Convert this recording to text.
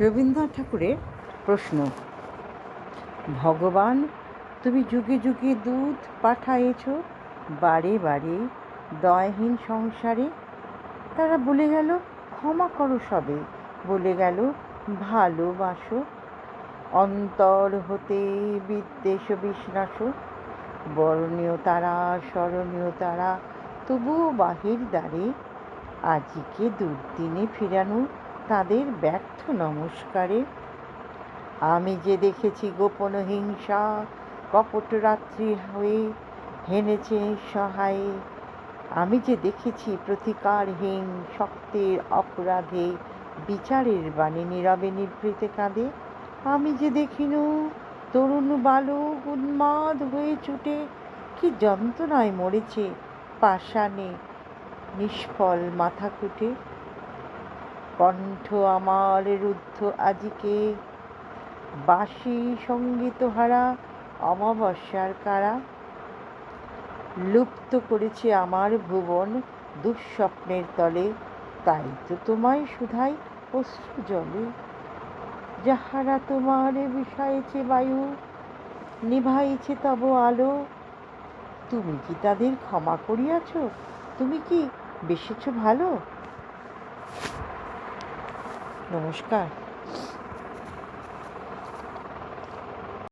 রবীন্দ্রনাথ ঠাকুরের প্রশ্ন, ভগবান, তুমি যুগে যুগে দুধ পাঠায়েছ, বারে বারে দয়হীন সংসারে তারা বলে গেল, ক্ষমা করো সবে বলে গেল, ভালোবাসো। অন্তর হতে বিদ্বেষ বিশ্বাস বরণীয় তারা, স্মরণীয় তারা, তবুও বাহির দ্বারে আজিকে দুর্দিনে ফিরানো তাদের ব্যর্থ নমস্কারে। আমি যে দেখেছি গোপন হিংসা, কপট রাত্রি হয়ে হেনেছে সহায়ে। আমি যে দেখেছি প্রতিকারহীন শক্তের অপরাধে বিচারের বাণী নীরবে নিভৃতে কাঁদে। আমি যে দেখিনু তরুণ বালক উন্মাদ হয়ে ছুটে, কি যন্ত্রণায় মরেছে পাষাণে নিষ্ফল মাথা কুটে কণ্ঠ আমার রুদ্ধ আজিকে। বাসি সঙ্গীতহারা অমাবস্যার কারা। লুপ্ত করেছে আমার ভুবন দুঃস্বপ্নের তলে। তাই তো তোমায় শুধাই অশ্রু জলে। যাহারা তোমার বিষয়েছে বায়ু, নিভাইছে তব আলো। তুমি কি তাদের ক্ষমা করিয়াছ? তুমি কি বেসেছ ভালো? নমস্কার।